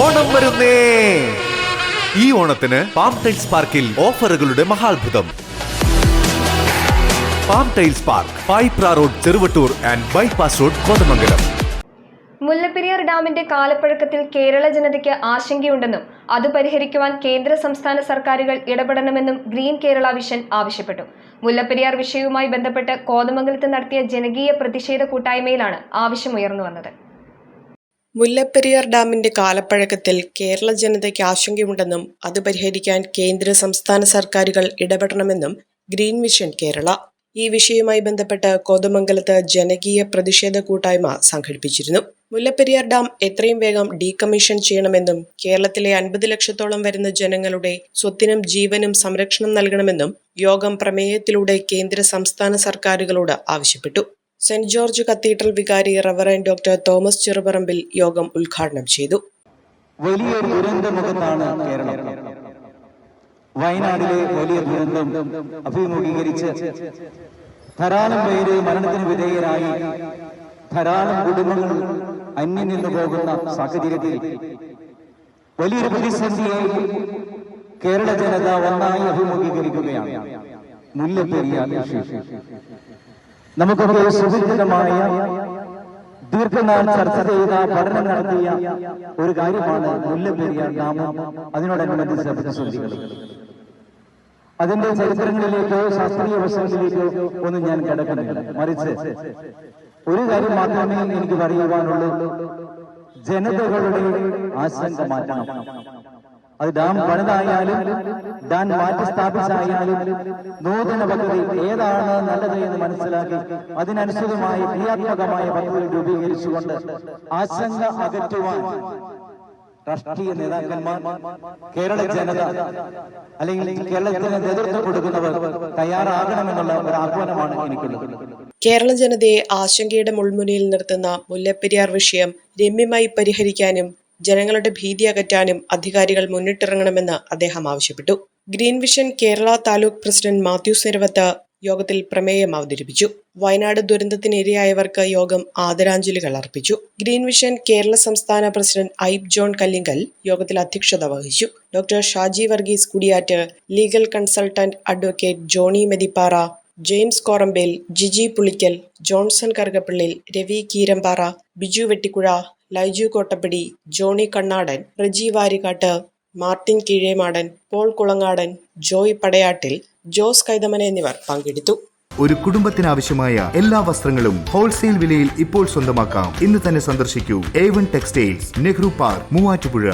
ഓണം വരുന്നേ. ഈ ഓണത്തിന് പാം ടൈൽസ് പാർക്കിൽ ഓഫറുകളുടെ മഹാത്ഭുതം. Palm tiles park Payipra road Cheruvattoor and bypass road Kothamangalam. Mullaperiyar ഡാമിന്റെ കാലപ്പഴക്കത്തിൽ കേരള ജനതയ്ക്ക് ആശങ്കയുണ്ടെന്നും അത് പരിഹരിക്കുവാൻ കേന്ദ്ര സംസ്ഥാന സർക്കാരുകൾ ഇടപെടണമെന്നും ഗ്രീൻ കേരള വിഷൻ ആവശ്യപ്പെട്ടു. മുല്ലപ്പെരിയാർ വിഷയവുമായി ബന്ധപ്പെട്ട് കോതമംഗലത്ത് നടത്തിയ ജനകീയ പ്രതിഷേധ കൂട്ടായ്മയിലാണ് ആവശ്യമുയർന്നു വന്നത്. മുല്ലപ്പെരിയാർ ഡാമിന്റെ കാലപ്പഴക്കത്തിൽ കേരള ജനതയ്ക്ക് ആശങ്കയുണ്ടെന്നും അത് പരിഹരിക്കാൻ കേന്ദ്ര സംസ്ഥാന സർക്കാരുകൾ ഇടപെടണമെന്നും ഗ്രീൻ മിഷൻ കേരള. ഈ വിഷയവുമായി ബന്ധപ്പെട്ട് കോതമംഗലത്ത് ജനകീയ പ്രതിഷേധ കൂട്ടായ്മ സംഘടിപ്പിച്ചിരുന്നു. മുല്ലപ്പെരിയാർ ഡാം എത്രയും വേഗം ഡീകമ്മീഷൻ ചെയ്യണമെന്നും കേരളത്തിലെ അൻപത് ലക്ഷത്തോളം വരുന്ന ജനങ്ങളുടെ സ്വത്തിനും ജീവനും സംരക്ഷണം നൽകണമെന്നും യോഗം പ്രമേയത്തിലൂടെ കേന്ദ്ര സംസ്ഥാന സർക്കാരുകളോട് ആവശ്യപ്പെട്ടു. സെന്റ് ജോർജ് കത്തീഡ്രൽ വികാരി റവറൻ ഡോക്ടർ തോമസ് ചെറുപറമ്പിൽ യോഗം ഉദ്ഘാടനം ചെയ്തു. വലിയൊരു ദുരന്തമുഖത്താണ് കേരളം. വയനാടിലെ വലിയ ദുരന്തം അഭിമുഖീകരിച്ച് ധാരാളം പേര് മരണത്തിന് വിധേയരായി. ധാരാളം കുടുംബങ്ങൾ അന്യം നിന്നു പോകുന്ന സാഹചര്യത്തിൽ വലിയൊരു പ്രതിസന്ധിയായി കേരള ജനത ഒന്നായി അഭിമുഖീകരിക്കുകയാണ്. മുല്ലപ്പെരിയാർ നമുക്കൊക്കെ സുപരിചിതമായ ദീർഘനാൾ ചർച്ച ചെയ്ത പഠനം നടത്തിയ ഒരു കാര്യമാണ് മുല്ലപ്പെരിയാർ ഡാമും. അതിനോടനുബന്ധിച്ച പ്രതിസന്ധികൾ അതിന്റെ ചരിത്രങ്ങളിലേക്കോ ശാസ്ത്രീയ വശങ്ങളിലേക്കോ ഒന്നും ഞാൻ കിടക്കുന്നില്ല. മറിച്ച് ഒരു കാര്യം മാത്രമേ എനിക്ക് പറയുവാനുള്ളൂ. ജനതകളുടെ ആശങ്ക മാറ്റണം. അത് ഡാം പണിതായാലും ഡാം മാറ്റി സ്ഥാപിച്ചായാലും നൂതന പദ്ധതി ഏതാണ് നല്ലത് എന്ന് മനസ്സിലാക്കി അതിനനുസൃതമായി ക്രിയാത്മകമായ പദ്ധതി രൂപീകരിച്ചുകൊണ്ട് ആശങ്ക അകറ്റുവാൻ രാഷ്ട്രീയ നേതാക്കന്മാർ കേരള ജനത അല്ലെങ്കിൽ കേരളത്തിന് നേതൃത്വം കൊടുക്കുന്നവർ തയ്യാറാകണമെന്നുള്ള ഒരു ആഹ്വാനമാണ് എനിക്കുള്ളത്. കേരള ജനതയെ ആശങ്കയുടെ മുൾമുനയിൽ നിർത്തുന്ന മുല്ലപ്പെരിയാർ വിഷയം രമ്യമായി പരിഹരിക്കാനും ജനങ്ങളുടെ ഭീതി അകറ്റാനും അധികാരികൾ മുന്നിട്ടിറങ്ങണമെന്ന് അദ്ദേഹം ആവശ്യപ്പെട്ടു. Green vision Kerala taluk president Mathew Seravath യോഗത്തിൽ പ്രമേയം അവതരിപ്പിച്ചു. വയനാട് ദുരന്തത്തിനിരയായവർക്ക് യോഗം ആദരാഞ്ജലികൾ അർപ്പിച്ചു. ഗ്രീൻ വിഷൻ കേരള സംസ്ഥാന പ്രസിഡന്റ് ഐബ് ജോൺ കല്ലിങ്കൽ യോഗത്തിൽ അധ്യക്ഷത വഹിച്ചു. Doctor Shaji Varghese Kudiyat legal consultant advocate Johnny Methippara James Korambel Jiji Pulickal Johnson Karukappallil Ravi Keerampara Biju Vettikuzha Laiju Kottappady Johnny Kannadan Reji Varikkatt Martin Keezhemadan Paul Kulangadan Joy Padayattil Jose Kaithamana എന്നിവർ പങ്കെടുത്തു. ഒരു കുടുംബത്തിനാവശ്യമായ എല്ലാ വസ്ത്രങ്ങളും wholesale വിലയിൽ ഇപ്പോൾ സ്വന്തമാക്കാം. ഇന്ന് തന്നെ സന്ദർശിക്കൂ. A one textiles Nehru park Muvattupuzha.